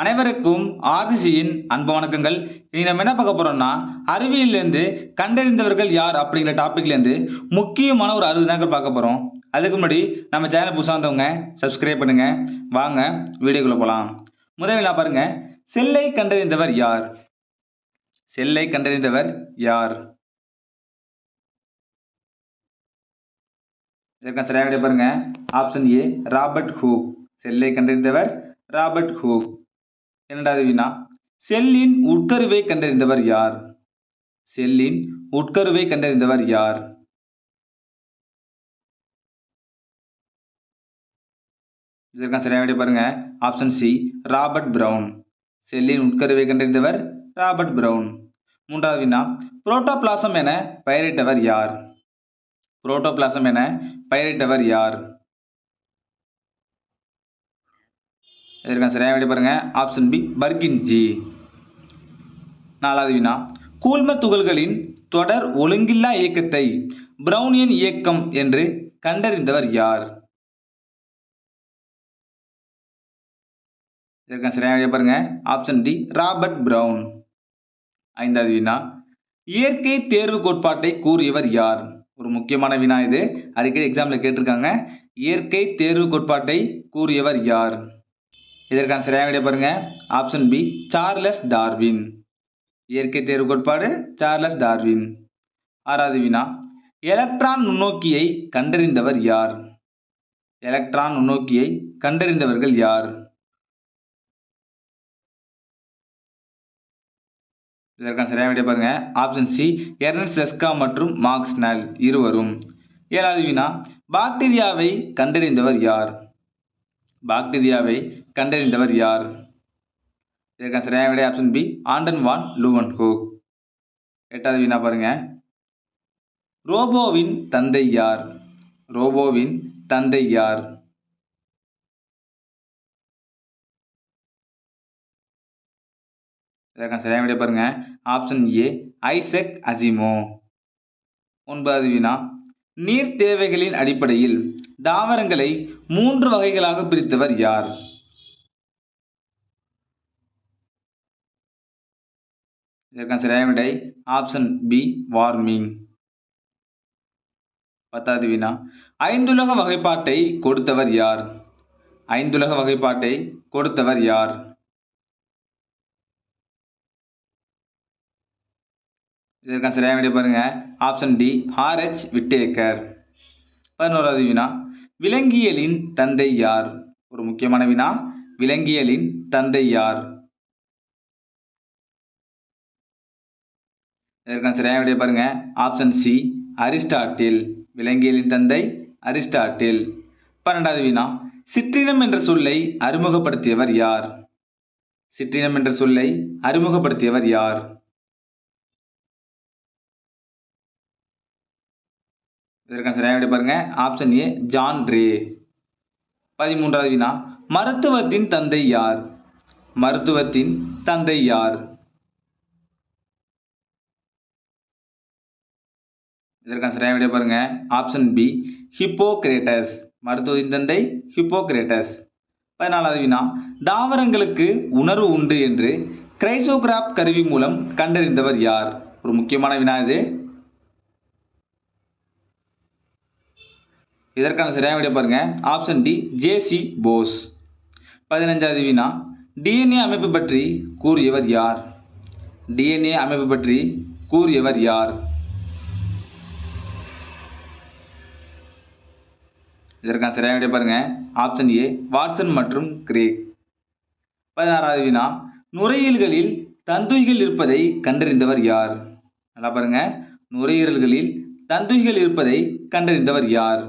அனைவருக்கும் ஆர்சிசியின் அன்பு வணக்கங்கள். இனி நம்ம என்ன பார்க்க போறோம்னா அறிவியலேருந்து கண்டறிந்தவர்கள் யார் அப்படிங்கிற டாபிக்லேருந்து முக்கியமான ஒரு அறுபது நாட்கள் பார்க்க போகிறோம் அதுக்கு முன்னாடி நம்ம சேனல் புதுசாக வந்தவங்க சப்ஸ்கிரைப் பண்ணுங்க. வாங்க வீடியோக்குள்ளே போகலாம் முதலில் பாருங்க செல்லை கண்டறிந்தவர் யார்? செல்லை கண்டறிந்தவர் யார்? இதற்கான சரியாக பாருங்க. ஆப்ஷன் ஏ ராபர்ட் ஹூக் செல்லை கண்டறிந்தவர் ராபர்ட் ஹூக் இரண்டாவது வினா செல்லின் உட்கருவை கண்டறிந்தவர் யார்? செல்லின் உட்கருவை கண்டறிந்தவர் யார்? இதற்கான சரியாக விட பாருங்க. ஆப்ஷன் சி ராபர்ட் பிரவுன் செல்லின் உட்கருவை கண்டறிந்தவர் ராபர்ட் பிரவுன் மூன்றாவது வினா புரோட்டோபிளாசம் என பெயரிட்டவர் யார்? புரோட்டோபிளாசம் என பெயரிட்டவர் யார்? இதற்கான சரியாக விடை பாருங்கள் ஆப்ஷன் பி பர்கின்ஜி நாலாவது வினா. கூழ்ம துகள்களின் தொடர் ஒழுங்கில்லா இயக்கத்தை பிரவுனியன் இயக்கம் என்று கண்டறிந்தவர் யார்? இதற்கான சரியான விடை பாருங்க. ஆப்ஷன் டி ராபர்ட் பிரவுன் ஐந்தாவது வினா. இயற்கை தேர்வு கோட்பாட்டை கூறியவர் யார்? ஒரு முக்கியமான வினா இது. அடிக்கடி எக்ஸாமில் கேட்டிருக்காங்க. இயற்கை தேர்வு கோட்பாட்டை கூறியவர் யார்? இதற்கான சரியாக விடை பாருங்க. ஆப்ஷன் பி சார்லஸ் டார்வின் இயற்கை தேர்வு கோட்பாடு சார்லஸ் டார்வின் ஆறாவது வினா எலக்ட்ரான் நுண்ணோக்கியை கண்டறிந்தவர் யார்? எலக்ட்ரான் நுண்ணோக்கியை கண்டறிந்தவர்கள் யார்? இதற்கான சரியான விடை பாருங்க. ஆப்ஷன் சி எர்னஸ் லெஸ்கா மற்றும் மார்க்ஸ் நல் இருவரும். ஏழாவது வினா பாக்டீரியாவை கண்டறிந்தவர் யார்? பாக்டீரியாவை கண்டறிந்தவர் யார்? இதற்கான சரியான விடை option B Anton van Leeuwenhoek எட்டாவது வினா பாருங்க. ரோபோவின் தந்தை யார்? ரோபோவின் தந்தை யார்? இதற்கான சரியான விடை பாருங்க. Option A Isaac Asimov. ஒன்பதாவது வினா. நீர் தேவைகளின் அடிப்படையில் தாவரங்களை மூன்று வகைகளாக பிரித்தவர் யார்? இதற்கான சரியான விடை ஆப்ஷன் பி வார்மிங் பத்தாவது வினா ஐந்துலக வகைப்பாட்டை கொடுத்தவர் யார்? ஐந்துலக வகைப்பாட்டை கொடுத்தவர் யார்? இதற்கான சரியான விடை பாருங்க. Option D R H Whittaker. பதினோராவது வினா விலங்கியலின் தந்தை யார்? ஒரு முக்கியமான வினா விலங்கியலின் தந்தை யார்? இதற்கான சரியான விடை பாருங்கள் ஆப்ஷன் சி அரிஸ்டாட்டில் விலங்கியலின் தந்தை அரிஸ்டாட்டில் பன்னெண்டாவது வினா சிற்றினம் என்ற சொல்லை அறிமுகப்படுத்தியவர் யார்? சிற்றினம் என்ற சொல்லை அறிமுகப்படுத்தியவர் யார்? இதற்கான சரியான விடை பாருங்க. ஆப்ஷன் ஏ ஜான் ரே பதிமூன்றாவது வினா மருத்துவத்தின் தந்தை யார்? மருத்துவத்தின் தந்தை யார்? இதற்கான சரியான விடை பாருங்க. ஆப்ஷன் பி ஹிப்போகிரேட்டஸ் மருத்துவத்தின் தந்தை ஹிப்போகிரேட்டஸ் பதினாலாவது வினா தாவரங்களுக்கு உணர்வு உண்டு என்று கிரைசோகிராப் கருவி மூலம் கண்டறிந்தவர் யார்? ஒரு முக்கியமான வினா இது. இதற்கான சரியான விடை பாருங்க. ஆப்ஷன் டி ஜேசி போஸ் பதினஞ்சாவது வினா டிஎன்ஏ அமைப்பு பற்றி கூறியவர் யார்? டிஎன்ஏ அமைப்பு பற்றி கூறியவர் யார்? இதற்கான சரியான விடை பாருங்க. ஆப்ஷன் ஏ வாட்சன் மற்றும் கிரேக் பதினாறாவது வினா நுரையீரல்களில் தந்துய்கள் இருப்பதை கண்டறிந்தவர் யார்? நல்லா பாருங்க. நுரையீரல்களில் தந்துய்கள் இருப்பதை கண்டறிந்தவர் யார்?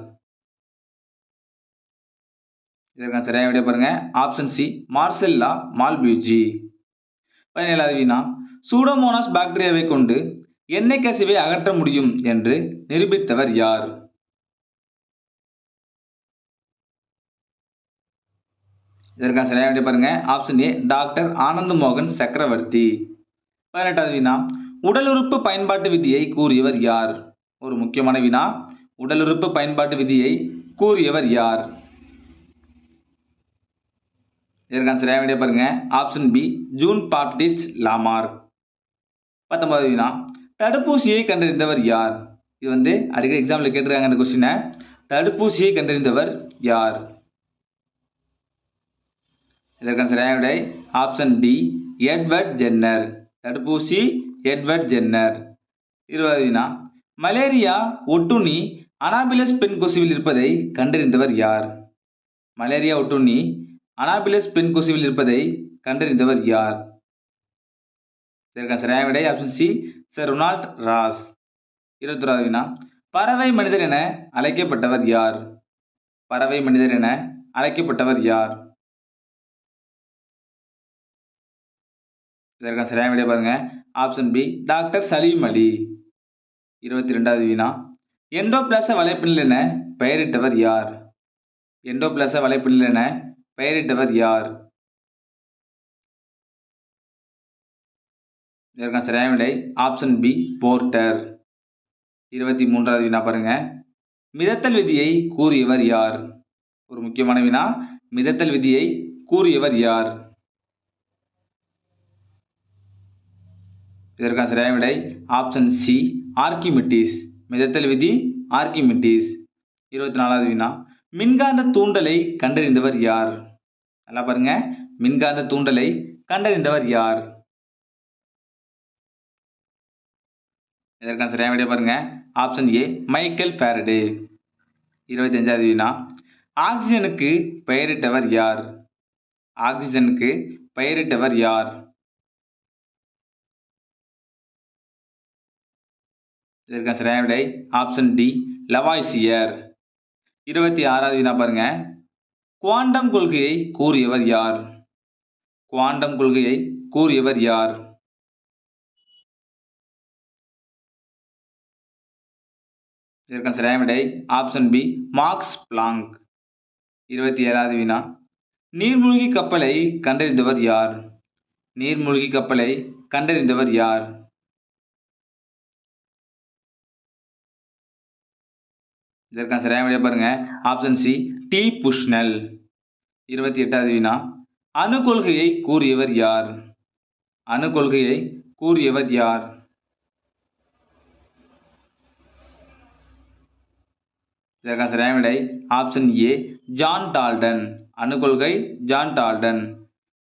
இதற்கான சரியான விட பாருங்க. ஆப்ஷன் சி மார்செல்லா மால்பியூஜி பதினேழாவது வினா சூடோமோனாஸ் பாக்டீரியாவை கொண்டு எண்ணெய் கசிவை அகற்ற முடியும் என்று நிரூபித்தவர் யார்? இதற்கான சரியான விடை பாருங்க. ஆப்ஷன் ஏ டாக்டர் ஆனந்த மோகன் சக்கரவர்த்தி. பதினெட்டாவது வினா உடல் உறுப்பு பயன்பாட்டு விதியை கூறியவர் யார்? ஒரு முக்கியமான வினா உடல் உறுப்பு பயன்பாட்டு விதியை கூறியவர் யார்? இதற்கான சரியான வேண்டிய பாருங்க. Option B Jean Baptiste Lamarck பத்தொன்பது வினா தடுப்பூசியை கண்டறிந்தவர் யார்? இது வந்து அடிக்கடி எக்ஸாம்பிள் கேட்டிருக்காங்க இந்த கொஸ்டினை தடுப்பூசியை கண்டறிந்தவர் யார்? இதற்கான சரியான விடை ஆப்ஷன் டி எட்வர்ட் ஜென்னர் தடுப்பூசி எட்வர்ட் ஜென்னர் இருபது வினா மலேரியா ஒட்டுண்ணி அனாபிலஸ் பெண் கொசுவில் இருப்பதை கண்டறிந்தவர் யார்? மலேரியா ஒட்டுண்ணி அனாபிலஸ் பெண் கொசுவில் இருப்பதை கண்டறிந்தவர் யார்? இதற்கான சரியான விடை option C sir Ronald Ross இருபத்தொராவது வினா பறவை மனிதர் என அழைக்கப்பட்டவர் யார்? பறவை மனிதர் என அழைக்கப்பட்டவர் யார்? இதற்கான சரியான விடை பாருங்கள் option B doctor Salim Ali. இருபத்தி ரெண்டாவது வினா எண்டோபிளாச வலைப்பின்னல் பெயரிட்டவர் யார்? எண்டோபிளாச வலைப்பின்னல் பெயரிட்டவர் யார்? இதற்கான சரியான விடை ஆப்ஷன் பி போர்ட்டர். இருபத்தி மூன்றாவது வினா பாருங்கள் மிதத்தல் விதியை கூறியவர் யார்? ஒரு முக்கியமான வினா மிதத்தல் விதியை கூறியவர் யார்? இதற்கான சரியான விடை ஆப்ஷன் சி ஆர்கிமிட்டிஸ் மிதத்தல் விதி ஆர்கிமிட்டிஸ் இருபத்தி நாலாவது வினா. மின்காந்த தூண்டலை கண்டறிந்தவர் யார்? நல்லா பாருங்க. மின்காந்த தூண்டலை கண்டறிந்தவர் யார்? இதற்கான சரியான விடை பாருங்க. ஆப்ஷன் ஏ மைக்கேல் ஃபேரடே இருபத்தி அஞ்சாவது வினா. ஆக்சிஜனுக்கு பெயரிட்டவர் யார்? ஆக்சிஜனுக்கு பெயரிட்டவர் யார்? இதற்கான சரியான விடை ஆப்ஷன் டி லவாய்சியர் இருபத்தி ஆறாவது வினா பாருங்க. குவாண்டம் கொள்கையை கூறியவர் யார்? குவாண்டம் கொள்கையை கூறியவர் யார்? இதற்கான சரியான விடை ஆப்ஷன் பி மார்க்ஸ் பிளாங்க் இருபத்தி ஏழாவது வினா நீர்மூழ்கி கப்பலை கண்டறிந்தவர் யார்? நீர்மூழ்கி கப்பலை கண்டறிந்தவர் யார்? இதற்கான சரியான விடைய பாருங்க. ஆப்ஷன் சி டி புஷ்னல் இருபத்தி எட்டாவது வினா அணு கொள்கையை கூறியவர் யார்? அணு கொள்கையை கூறியவர் யார்? இதற்கான சரியான விடை ஆப்ஷன் ஏ ஜான் டால்டன் அணு கொள்கை ஜான் டால்டன்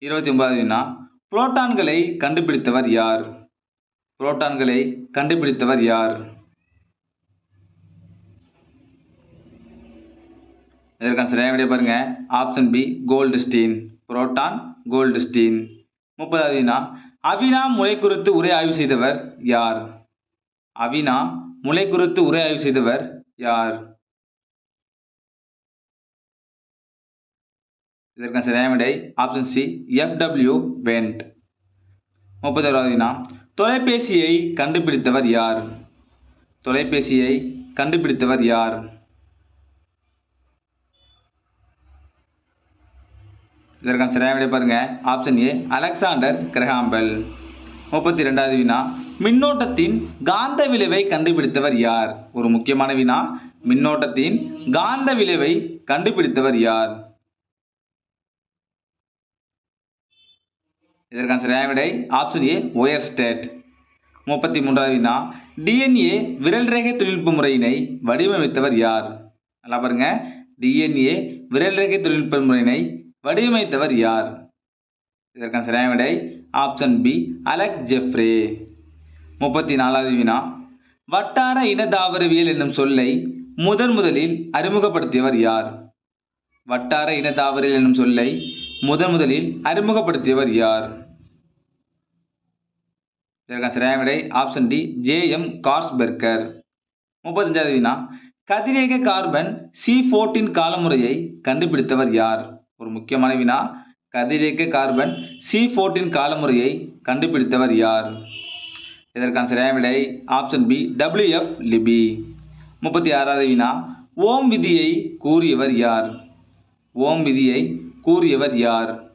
இருபத்தி ஒன்பதாவது வினா புரோட்டான்களை கண்டுபிடித்தவர் யார்? புரோட்டான்களை கண்டுபிடித்தவர் யார்? இதற்கான சரியான விடைய பாருங்க. Option B Goldstein proton Goldstein முப்பதாவது வினா அவினா முளை குறித்து உரை ஆய்வு செய்தவர் யார்? அவினா முளை குறித்து உரை ஆய்வு செய்தவர் யார்? இதற்கான சரியான விடை ஆப்ஷன் சி எஃப்டபிள்யூ வெண்ட் முப்பத்தோராவது வினா தொலைபேசியை கண்டுபிடித்தவர் யார்? தொலைபேசியை கண்டுபிடித்தவர் யார்? இதற்கான சரியான விடை பாருங்கள் ஆப்ஷன் ஏ அலெக்சாண்டர் கிரஹாம்பெல் முப்பத்தி ரெண்டாவது வினா மின்னோட்டத்தின் காந்த விளைவை கண்டுபிடித்தவர் யார்? ஒரு முக்கியமான வினா மின்னோட்டத்தின் காந்த விளைவை கண்டுபிடித்தவர் யார்? இதற்கான சரியான விடை ஆப்ஷன் ஏ ஒயர் ஸ்டேட் முப்பத்தி மூன்றாவது வினா டிஎன்ஏ விரல் ரேகை தொழில்நுட்ப முறையினை வடிவமைத்தவர் யார்? நல்லா பாருங்க. டிஎன்ஏ விரல் ரேகை தொழில்நுட்ப முறையினை வடிவமைத்தவர் யார்? இதற்கான சரியான விடை ஆப்ஷன் பி அலெக் ஜெஃப்ரே முப்பத்தி நாலாவது வினா. வட்டார இன தாவரவியல் என்னும் சொல்லை முதன் முதலில் அறிமுகப்படுத்தியவர் யார்? வட்டார இன தாவரவியல் என்னும் சொல்லை முதன் முதலில் அறிமுகப்படுத்தியவர் யார்? இதற்கான சரியான விடை ஆப்ஷன் டி ஜே எம் கார்ஸ்பெர்கர் முப்பத்தஞ்சாவது வினா. கதிரேக கார்பன் சி ஃபோர்டின் காலமுறையை கண்டுபிடித்தவர் யார்? ஒரு முக்கியமான வினா. கதிரியக்க கார்பன் சி ஃபோர்டீன் காலமுறையை கண்டுபிடித்தவர் யார்? இதற்கான சரியான விடை ஆப்ஷன் பி டபிள்யூஎஃப் லிபி முப்பத்தி ஆறாவது வினா. ஓம் விதியை கூறியவர் யார்? ஓம் விதியை கூறியவர் யார்?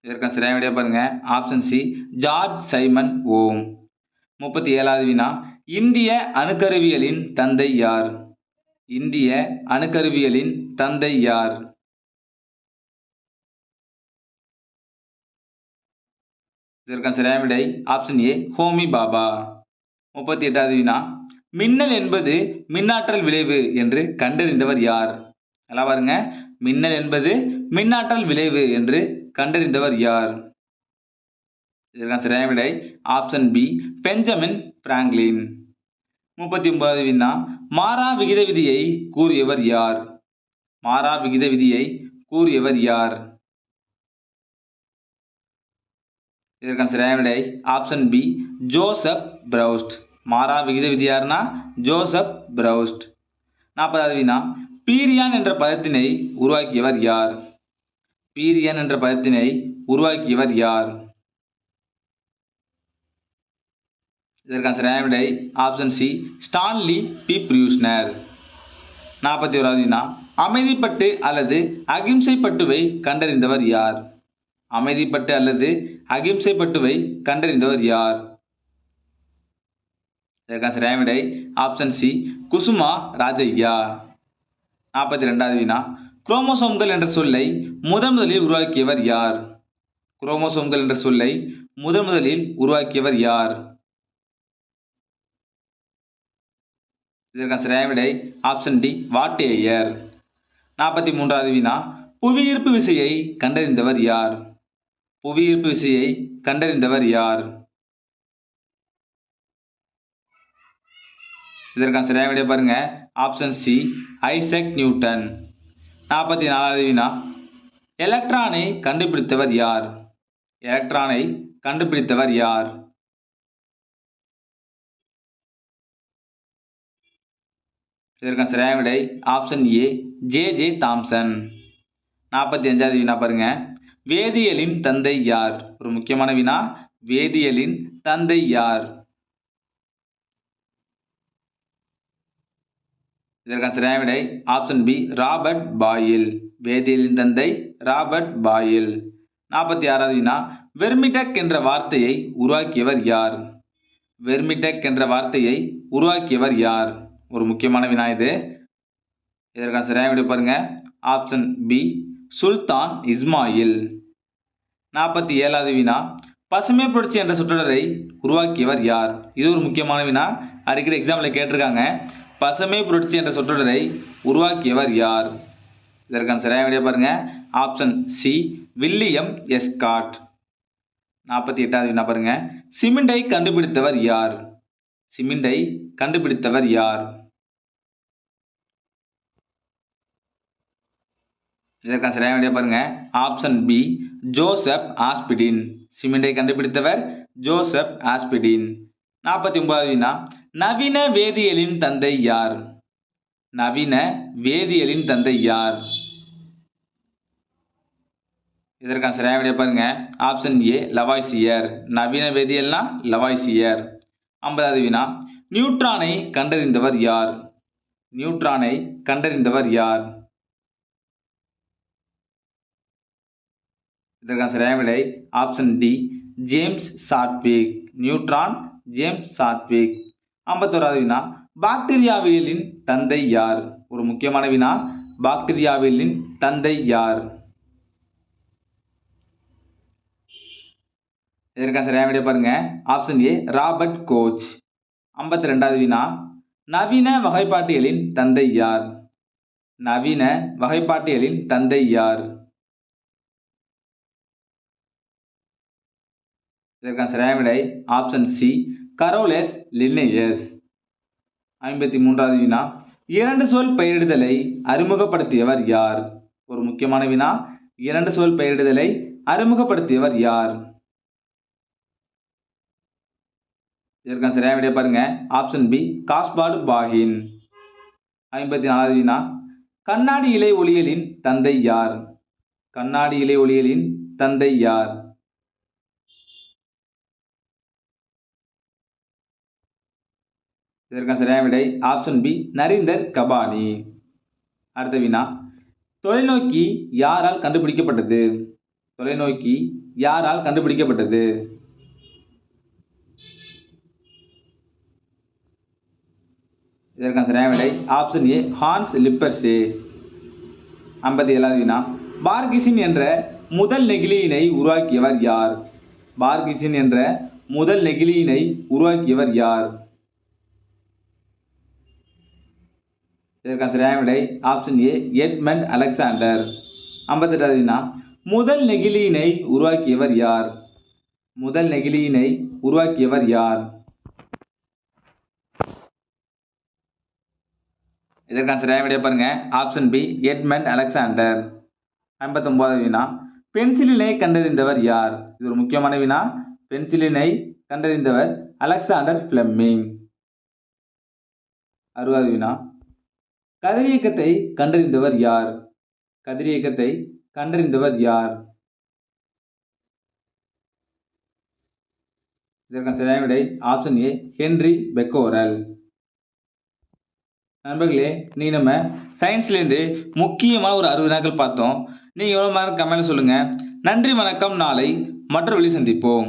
இதற்கான சரியான விடைய பாருங்க. Option C George Simon Ohm. முப்பத்தி ஏழாவது வினா. இந்திய அணுக்கருவியலின் தந்தை யார்? இந்திய அணுக்கருவியலின் தந்தை யார்? இதற்கான சரியான விடை ஆப்ஷன் ஏ ஹோமி பாபா. முப்பத்தி எட்டாவது வினா. மின்னல் என்பது மின்னாற்றல் விளைவு என்று கண்டறிந்தவர் யார்? நல்லா பாருங்க. மின்னல் என்பது மின்னாற்றல் விளைவு என்று கண்டறிந்தவர் யார்? இதற்கான சரியான விடை ஆப்ஷன் பி பெஞ்சமின் பிராங்க்லின். முப்பத்தி ஒன்பதாவது வினா. மாறா விகித விதியை கூறியவர் யார்? மாறா விகித விதியை கூறியவர் யார்? இதற்கான சரியான விடை ஆப்ஷன் பி ஜோசப் பிரவுஸ்ட் மாறா விகித விதி யாருன்னா? ஜோசப் பிரவுஸ்ட் நாற்பதாவது வினா பீரியான் என்ற பதத்தினை உருவாக்கியவர் யார்? பீரியான் என்ற பதத்தினை உருவாக்கியவர் யார்? இதற்கான சரியான விடை option C Stanley B Prusiner நாற்பத்தி ஓராவது வினா அமைதிப்பட்டு அல்லது அகிம்சை பட்டுவை கண்டறிந்தவர் யார்? அமைதிப்பட்டு அல்லது அகிம்சை பட்டுவை கண்டறிந்தவர் யார்? இதற்கான சரியான விடை ஆப்ஷன் சி குசுமா ராஜையா நாற்பத்தி ரெண்டாவது வினா குரோமோசோம்கள் என்ற சொல்லை முதன் முதலில் உருவாக்கியவர் யார்? குரோமோசோம்கள் என்ற சொல்லை முதன் முதலில் உருவாக்கியவர் யார்? இதற்கான சரியான விடை ஆப்ஷன் டி வாட்டேயர். நாற்பத்தி மூன்றாவது வினா புவியீர்ப்பு விசையை கண்டறிந்தவர் யார்? புவியீர்ப்பு விசையை கண்டறிந்தவர் யார்? இதற்கான சரியான விடை பாருங்க ஆப்ஷன் சி ஐசக் நியூட்டன். நாற்பத்தி நாலாவது வினா எலக்ட்ரானை கண்டுபிடித்தவர் யார்? எலக்ட்ரானை கண்டுபிடித்தவர் யார்? இதற்கான சரியான விடை option A J J Thomson நாற்பத்தி அஞ்சாவது வினா பாருங்க. வேதியியலின் தந்தை யார்? ஒரு முக்கியமான வினா. வேதியியலின் தந்தை யார்? இதற்கான சரியான விடை ஆப்ஷன் பி ராபர்ட் பாயில் வேதியியலின் தந்தை ராபர்ட் பாயில் நாற்பத்தி ஆறாவது வினா. வெர்மிடெக் என்ற வார்த்தையை உருவாக்கியவர் யார்? வெர்மிடெக் என்ற வார்த்தையை உருவாக்கியவர் யார்? ஒரு முக்கியமான வினா இது. இதற்கான சரியான விடை பாருங்க. ஆப்ஷன் பி சுல்தான் இஸ்மாயில் நாற்பத்தி ஏழாவது வினா. பசுமை புரட்சி என்ற சொற்றொடரை உருவாக்கியவர் யார்? இது ஒரு முக்கியமான வினா. அடிக்கடி எக்ஸாமில் கேட்டிருக்காங்க. பசுமை புரட்சி என்ற சொற்றொடரை உருவாக்கியவர் யார்? இதற்கான சரியான விடையை பாருங்க. ஆப்ஷன் சி வில்லியம் எஸ்காட் நாற்பத்தி எட்டாவது வினா பாருங்க. சிமெண்டை கண்டுபிடித்தவர் யார்? சிமெண்டை கண்டுபிடித்தவர் யார்? இதற்கான சரியான விடையை பாருங்க. ஆப்ஷன் பி ஜோசப் ஆஸ்பிடின் சிமெண்டை கண்டுபிடித்தவர் ஜோசப் ஆஸ்பிடின் நாற்பத்தி ஒன்பதாவது வினா நவீன வேதியியலின் தந்தை யார்? நவீன வேதியியலின் தந்தை யார்? இதற்கான சரியான விடையை பாருங்க. ஆப்ஷன் ஏ லவாய்சியர் நவீன வேதியியல்னா லவாய்சியர் ஐம்பதாவது வினா நியூட்ரானை கண்டறிந்தவர் யார்? நியூட்ரானை கண்டறிந்தவர் யார்? இதற்கான சரியான விடை option D James Chadwick neutron James Chadwick ஐம்பத்தோராவது வினா பாக்டீரியாவியலின் தந்தை யார்? ஒரு முக்கியமான வினா பாக்டீரியாவியலின் தந்தை யார்? இதற்கான சரியான விடை பாருங்க. ஆப்ஷன் ஏ ராபர்ட் கோச் ஐம்பத்தி ரெண்டாவது வினா நவீன வகைப்பாட்டியலின் தந்தை யார்? நவீன வகைப்பாட்டியலின் தந்தை யார்? இதற்கான சரியான விடை ஆப்ஷன் சி கரோலெஸ் லின்னேயஸ் ஐம்பத்தி மூன்றாவது வினா. இரண்டு சொல் பெயரிடுதலை அறிமுகப்படுத்தியவர் யார்? ஒரு முக்கியமான வினா. இரண்டு சொல் பெயரிடுதலை அறிமுகப்படுத்தியவர் யார்? இதற்கான சரியான விடைய பாருங்க. ஆப்ஷன் பி காஸ்பாடு பாகின் ஐம்பத்தி நாலாவது வினா. கண்ணாடி இலை ஒளியலின் தந்தை யார்? கண்ணாடி இலை ஒளியலின் தந்தை யார்? இதற்கான சரியான விடை ஆப்ஷன் பி நரீந்தர் கபானி அடுத்த வினா தொலைநோக்கி யாரால் கண்டுபிடிக்கப்பட்டது? தொலைநோக்கி யாரால் கண்டுபிடிக்கப்பட்டது? இதற்கான சரியான விடை ஆப்ஷன் ஏ ஹான்ஸ் லிப்பர்ஸே ஐம்பத்தி ஏழாவது வினா பார்கிசின் என்ற முதல் நெகிழியினை உருவாக்கியவர் யார்? பார்கிசின் என்ற முதல் நெகிழியினை உருவாக்கியவர் யார்? இதற்கான சரியான விடை ஆப்ஷன் ஏ எட்மண்ட் அலெக்சாண்டர். ஐம்பத்தெட்டாவது வினா முதல் நெகிழியினை உருவாக்கியவர் யார்? முதல் நெகிழியினை உருவாக்கியவர் யார்? இதற்கான சரியான விடைய பாருங்க ஆப்ஷன் பி எட்மண்ட் அலெக்சாண்டர். ஐம்பத்தொம்போதாவது வினா பென்சிலினை கண்டறிந்தவர் யார்? இது ஒரு முக்கியமான வினா பென்சிலினை கண்டறிந்தவர் அலெக்சாண்டர் ஃபிளெமிங் அறுபதாவது வினா கதிரியக்கத்தை கண்டறிந்தவர் யார்? கதிரியக்கத்தை கண்டறிந்தவர் யார்? இதற்கான சரியான விடை ஆப்ஷன் ஏ ஹென்றி பெக்கோரல். நண்பர்களே நீ நம்ம சயின்ஸ்லேருந்து முக்கியமான ஒரு அறுபது நாட்கள் பார்த்தோம். நீங்கள் எவ்வளோ மாதிரி கமெண்ட் சொல்லுங்கள் நன்றி வணக்கம். நாளை மற்றொரு வழி சந்திப்போம்.